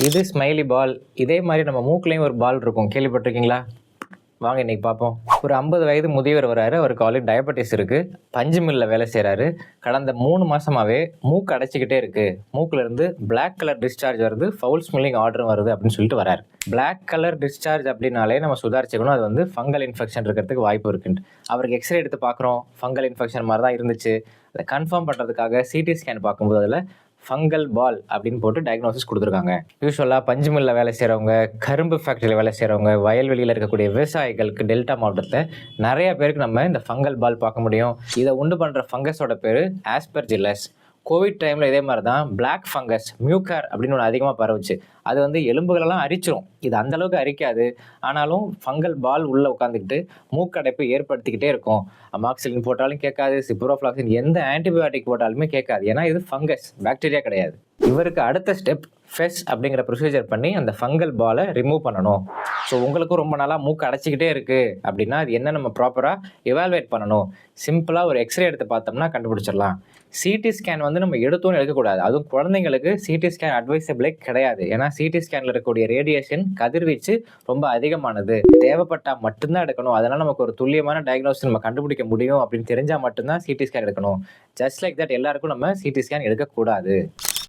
இது ஸ்மைலி பால் இதே மாதிரி நம்ம மூக்குலேயும் ஒரு பால் இருக்கும். கேள்விப்பட்டிருக்கீங்களா? வாங்க இன்னைக்கு பார்ப்போம். ஒரு ஐம்பது வயது முதியவர் வராரு. அவருக்கு ஆல்ரெடி டயபெட்டிஸ் இருக்கு. பஞ்சு மில்லில் வேலை செய்கிறாரு கடந்த மூணு மாசமாவே மூக்கு அடைச்சிக்கிட்டே இருக்கு. மூக்குல இருந்து கலர் டிஸ்சார்ஜ் வருது. ஃபவுல் ஸ்மெல்லிங் ஆர்டரும் வருது அப்படின்னு சொல்லிட்டு வராரு. பிளாக் கலர் டிஸ்சார்ஜ் அப்படின்னாலே நம்ம சுதாரிச்சுக்கணும். அது வந்து ஃபங்கல் இன்ஃபெக்ஷன் இருக்கிறதுக்கு வாய்ப்பு இருக்குன்ட்டு. அவருக்கு எக்ஸ்ரே எடுத்து பார்க்குறோம். ஃபங்கல் இன்ஃபெக்ஷன் மாதிரி தான் இருந்துச்சு. அதை கன்ஃபார்ம் பண்ணுறதுக்காக சிடி ஸ்கேன் பார்க்கும்போது அதில் ஃபங்கல் பால் அப்படின்னு போட்டு டயக்னோசிஸ் கொடுத்துருக்காங்க. யூஸ்வலாக பஞ்சு மில்லில் வேலை செய்கிறவங்க கரும்பு ஃபேக்ட்ரியில் வேலை செய்கிறவங்க வயல்வெளியில் இருக்கக்கூடிய விவசாயிகளுக்கு டெல்டா மாவட்டத்தில் நிறைய பேருக்கு நம்ம இந்த ஃபங்கல் பால் பார்க்க முடியும். இதை உண்டு பண்ணுற ஃபங்கஸோட பேர் ஆஸ்பர்ஜில்லஸ் கோவிட் டைமில் இதே மாதிரி தான் பிளாக் ஃபங்கஸ் மியூக்கர் அப்படின்னு ஒன்று அதிகமாக பரவுச்சு. அது வந்து எலும்புகளெல்லாம் அரிச்சிரும். இது அந்தளவுக்கு அரிக்காது. ஆனாலும் ஃபங்கல் பால் உள்ளே உட்காந்துக்கிட்டு மூக்கடைப்பு ஏற்படுத்திக்கிட்டே இருக்கும். அமாக்சிலின் போட்டாலும் கேட்காது சிப்ரோஃப்ளாக்சின் எந்த ஆன்டிபயோட்டிக் போட்டாலுமே கேட்காது. ஏன்னா இது ஃபங்கஸ் பாக்டீரியா கிடையாது. இவருக்கு அடுத்த ஸ்டெப் ஃபெஸ் அப்படிங்கிற ப்ரொசீஜர் பண்ணி அந்த ஃபங்கல் பாலை ரிமூவ் பண்ணணும். ஸோ உங்களுக்கும் ரொம்ப நாளாக மூக்கு அடைச்சிக்கிட்டே இருக்குது அப்படின்னா அது என்ன நம்ம ப்ராப்பராக எவால்வேட் பண்ணணும். சிம்பிளாக ஒரு எக்ஸ்ரே எடுத்து பார்த்தோம்னா கண்டுபிடிச்சிடலாம். சிடி ஸ்கேன் வந்து நம்ம எடுத்தோன்னு எடுக்கக்கூடாது. அதுவும் குழந்தைங்களுக்கு சிடி ஸ்கேன் அட்வைசபிளே கிடையாது. ஏன்னா சிடி ஸ்கேனில் இருக்கக்கூடிய ரேடியேஷன் கதிர்வீச்சு ரொம்ப அதிகமானது. தேவைப்பட்டால் மட்டும்தான் எடுக்கணும். அதனால் நமக்கு ஒரு துல்லியமான டயக்னோஸ் நம்ம கண்டுபிடிக்க முடியும் அப்படின்னு தெரிஞ்சால் மட்டும்தான் சிடி ஸ்கேன் எடுக்கணும். ஜஸ்ட் லைக் தட் எல்லாருக்கும் நம்ம சிடி ஸ்கேன் எடுக்கக்கூடாது.